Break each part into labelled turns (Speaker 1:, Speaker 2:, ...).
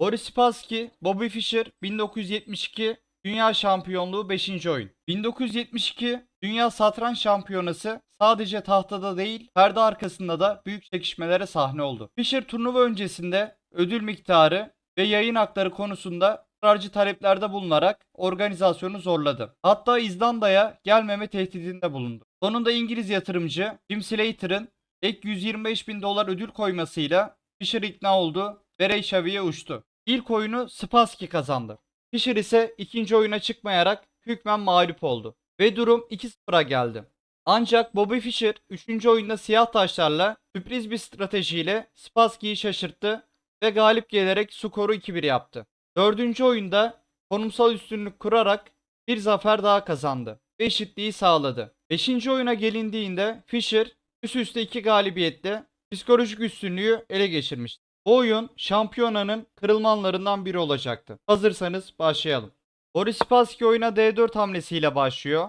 Speaker 1: Boris Spassky, Bobby Fischer 1972 Dünya Şampiyonluğu 5. oyun. 1972 Dünya Satranç Şampiyonası sadece tahtada değil perde arkasında da büyük çekişmelere sahne oldu. Fischer turnuva öncesinde ödül miktarı ve yayın hakları konusunda ısrarcı taleplerde bulunarak organizasyonu zorladı. Hatta İzlanda'ya gelmeme tehdidinde bulundu. Sonunda İngiliz yatırımcı Jim Slater'ın ek 125 bin dolar ödül koymasıyla Fischer ikna oldu ve Reykjavik'e uçtu. İlk oyunu Spassky kazandı. Fischer ise ikinci oyuna çıkmayarak hükmen mağlup oldu. Ve durum 2-0'a geldi. Ancak Bobby Fischer 3. oyunda siyah taşlarla sürpriz bir stratejiyle Spassky'yi şaşırttı ve galip gelerek skoru 2-1 yaptı. 4. oyunda konumsal üstünlük kurarak bir zafer daha kazandı ve eşitliği sağladı. 5. oyuna gelindiğinde Fischer üst üste 2 galibiyetle psikolojik üstünlüğü ele geçirmişti. Bu oyun şampiyonanın kırılmanlarından biri olacaktı. Hazırsanız başlayalım. Boris Spassky oyuna D4 hamlesiyle başlıyor.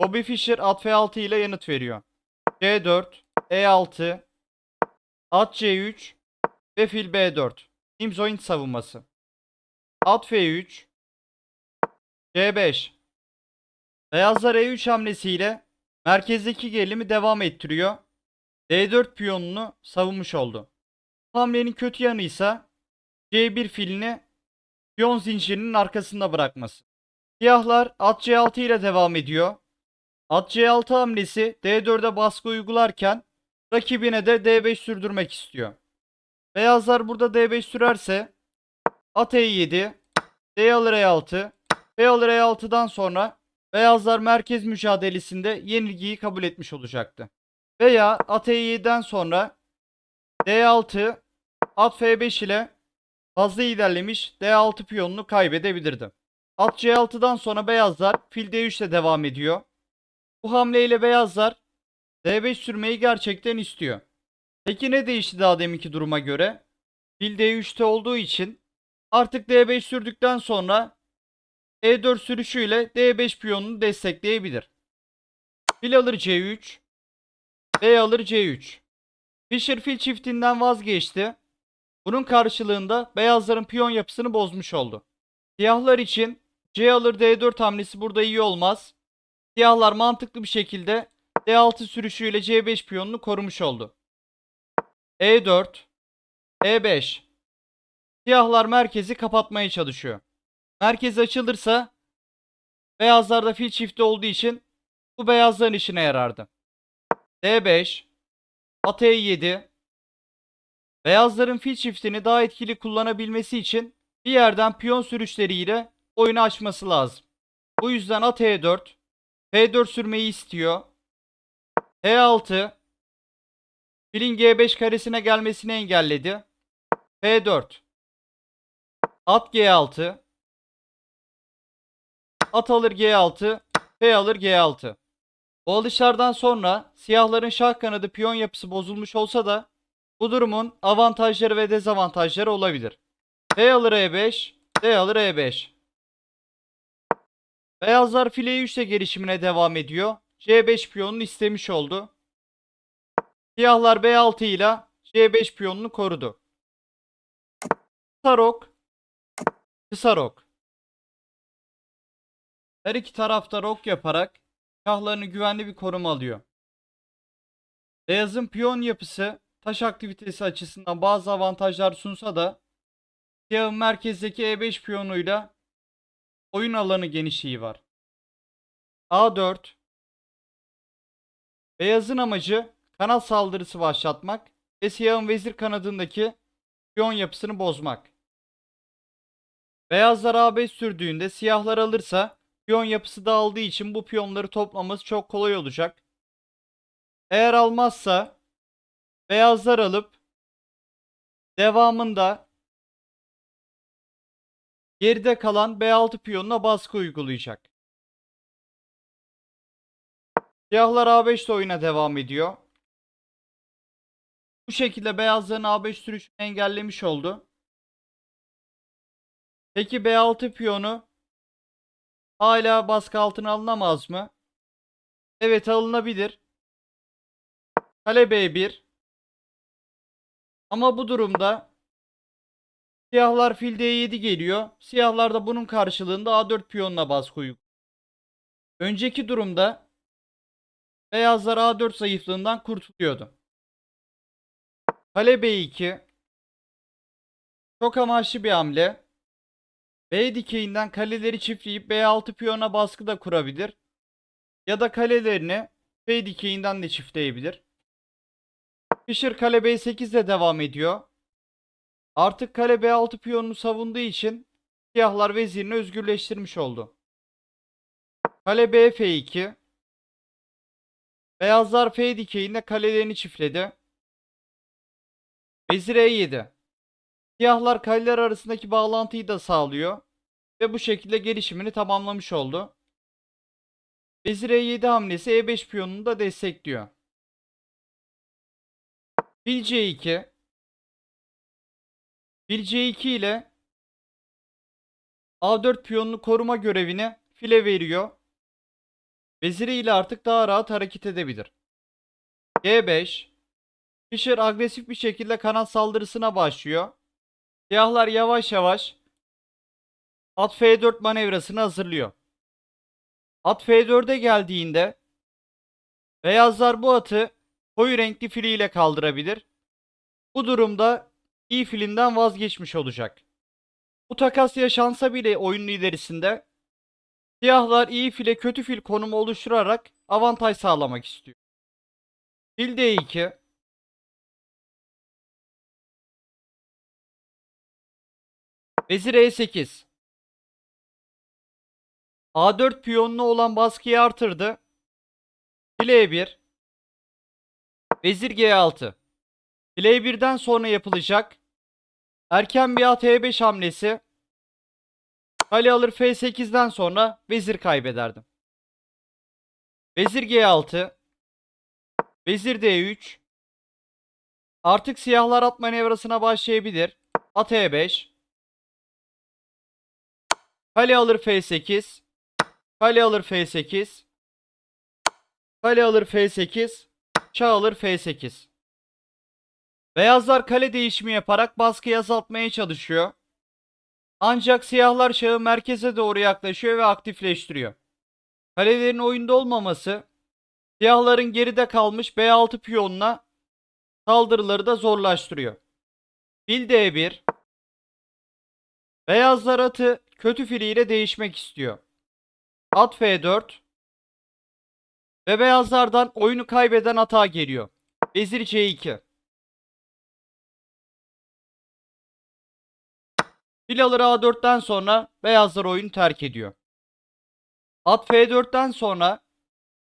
Speaker 1: Bobby Fischer at F6 ile yanıt veriyor. C4, E6, at C3 ve fil B4. Nimzoid savunması. At F3, C5. Beyazlar E3 hamlesiyle merkezdeki gerilimi devam ettiriyor. D4 piyonunu savunmuş oldu. Hamlenin kötü yanı ise C1 filini piyon zincirinin arkasında bırakması. Siyahlar at C6 ile devam ediyor. At C6 hamlesi D4'e baskı uygularken rakibine de D5 sürdürmek istiyor. Beyazlar burada D5 sürerse at E7, D alır E6, B alır E6'dan sonra beyazlar merkez mücadelesinde yenilgiyi kabul etmiş olacaktı. Veya at E7'den sonra D6, at F5 ile fazla ilerlemiş D6 piyonunu kaybedebilirdi. At C6'dan sonra beyazlar fil D3 ile devam ediyor. Bu hamleyle beyazlar D5 sürmeyi gerçekten istiyor. Peki ne değişti daha deminki duruma göre? Fil D3'te olduğu için artık D5 sürdükten sonra E4 sürüşüyle D5 piyonunu destekleyebilir. Fil alır C3, B alır C3. Fischer fil çiftinden vazgeçti. Bunun karşılığında beyazların piyon yapısını bozmuş oldu. Siyahlar için C alır D4 hamlesi burada iyi olmaz. Siyahlar mantıklı bir şekilde D6 sürüşüyle C5 piyonunu korumuş oldu. E4 E5 Siyahlar merkezi kapatmaya çalışıyor. Merkez açılırsa beyazlarda fil çifti olduğu için bu beyazların işine yarardı. D5 At E7 Beyazların fil çiftini daha etkili kullanabilmesi için bir yerden piyon sürüşleriyle oyunu açması lazım. Bu yüzden at E4 F4 sürmeyi istiyor. H6 Filin G5 karesine gelmesini engelledi. F4 At G6 At alır G6 F alır G6 Bu alışlardan sonra siyahların şah kanadı piyon yapısı bozulmuş olsa da bu durumun avantajları ve dezavantajları olabilir. F alır E5 D alır E5 Beyazlar file 3 ile gelişimine devam ediyor. C5 piyonunu istemiş oldu. Siyahlar B6 ile C5 piyonunu korudu. Kısa rok. Kısa rok. Her iki tarafta rok yaparak şahlarını güvenli bir koruma alıyor. Beyazın piyon yapısı taş aktivitesi açısından bazı avantajlar sunsa da siyahın merkezdeki E5 piyonuyla oyun alanı genişliği var. A4 Beyazın amacı kanat saldırısı başlatmak ve siyahın vezir kanadındaki piyon yapısını bozmak. Beyazlar A5 sürdüğünde siyahlar alırsa piyon yapısı dağıldığı için bu piyonları toplaması çok kolay olacak. Eğer almazsa beyazlar alıp devamında geride kalan B6 piyonuna baskı uygulayacak. Siyahlar A5 ile oyuna devam ediyor. Bu şekilde beyazların A5 sürüşünü engellemiş oldu. Peki B6 piyonu hala baskı altına alınamaz mı? Evet alınabilir. Kale B1. Ama bu durumda Siyahlar fil D7 geliyor. Siyahlar da bunun karşılığında A4 piyonuna baskı uyguluyor. Önceki durumda beyazlar A4 zayıflığından kurtuluyordu. Kale B2 çok amaçlı bir hamle. B dikeyinden kaleleri çiftleyip B6 piyona baskı da kurabilir. Ya da kalelerini F dikeyinden de çiftleyebilir. Fischer kale B8 ile devam ediyor. Artık kale B6 piyonunu savunduğu için siyahlar vezirini özgürleştirmiş oldu. Kale B F2 Beyazlar F dikeyinde kalelerini çiftledi. Vezir E7 Siyahlar kaleler arasındaki bağlantıyı da sağlıyor ve bu şekilde gelişimini tamamlamış oldu. Vezir E7 hamlesi E5 piyonunu da destekliyor. Fil C2 Fil C2 ile A4 piyonunu koruma görevini file veriyor. Veziri ile artık daha rahat hareket edebilir. G5 Fischer agresif bir şekilde kanat saldırısına başlıyor. Siyahlar yavaş yavaş at F4 manevrasını hazırlıyor. At F4'e geldiğinde beyazlar bu atı koyu renkli filiyle kaldırabilir. Bu durumda iyi filinden vazgeçmiş olacak. Bu takas yaşansa bile oyun liderisinde siyahlar iyi file kötü fil konumu oluşturarak avantaj sağlamak istiyor. Fil D2 Vezir E8 A4 piyonuna olan baskıyı artırdı. Fil E1 Vezir G6 Fil E1'den sonra yapılacak erken bir at E5 hamlesi. Kale alır F8'den sonra vezir kaybederdim. Vezir G6 Vezir D3 Artık siyahlar at manevrasına başlayabilir. At E5 Kale alır F8 Kale alır F8 Kale alır F8 Çağ alır F8 Beyazlar kale değişimi yaparak baskıyı azaltmaya çalışıyor. Ancak siyahlar şahı merkeze doğru yaklaşıyor ve aktifleştiriyor. Kalelerin oyunda olmaması siyahların geride kalmış B6 piyonuna saldırıları da zorlaştırıyor. Fil D1 Beyazlar atı kötü filiyle değişmek istiyor. At F4 ve beyazlardan oyunu kaybeden hata geliyor. Vezir C2 Fil alır A4'ten sonra beyazlar oyunu terk ediyor. At F4'ten sonra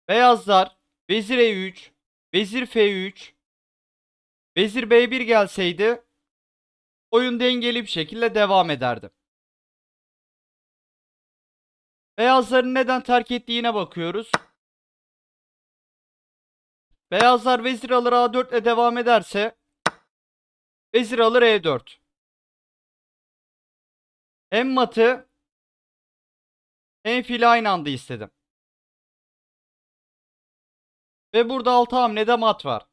Speaker 1: beyazlar Vezir E3, Vezir F3, Vezir B1 gelseydi oyun dengeli bir şekilde devam ederdi. Beyazların neden terk ettiğine bakıyoruz. Beyazlar vezir alır A4 ile devam ederse vezir alır E4. Hem matı hem fili aynı anda istedim. Ve burada 6 hamlede mat var.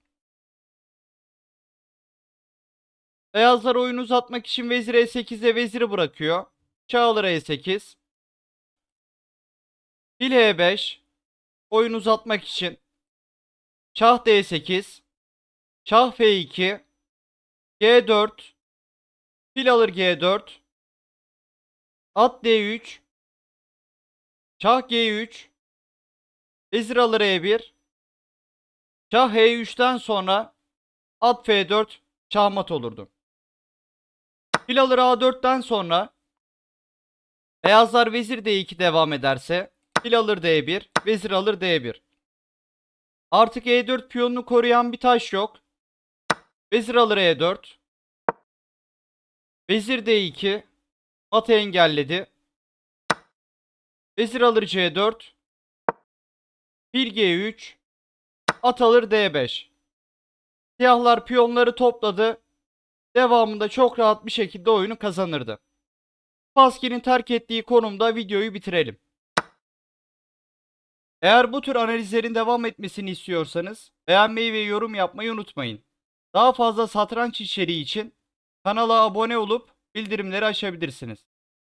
Speaker 1: Beyazlar oyunu uzatmak için vezir E8'e veziri bırakıyor. Çağ alır E8. Fil H5. Oyun uzatmak için. Şah D8. Şah F2. G4. Fil alır G4. At D3. Şah G3. Vezir alır E1. Şah H3'ten sonra at F4 şahmat olurdu. Fil alır A4'ten sonra beyazlar vezir D2 devam ederse fil alır D1, vezir alır D1. Artık E4 piyonunu koruyan bir taş yok. Vezir alır E4. Vezir D2 atı engelledi. Vezir alır C4. Fil G3 at alır D5. Siyahlar piyonları topladı. Devamında çok rahat bir şekilde oyunu kazanırdı. Paskin'in terk ettiği konumda videoyu bitirelim. Eğer bu tür analizlerin devam etmesini istiyorsanız beğenmeyi ve yorum yapmayı unutmayın. Daha fazla satranç içeriği için kanala abone olup bildirimleri açabilirsiniz.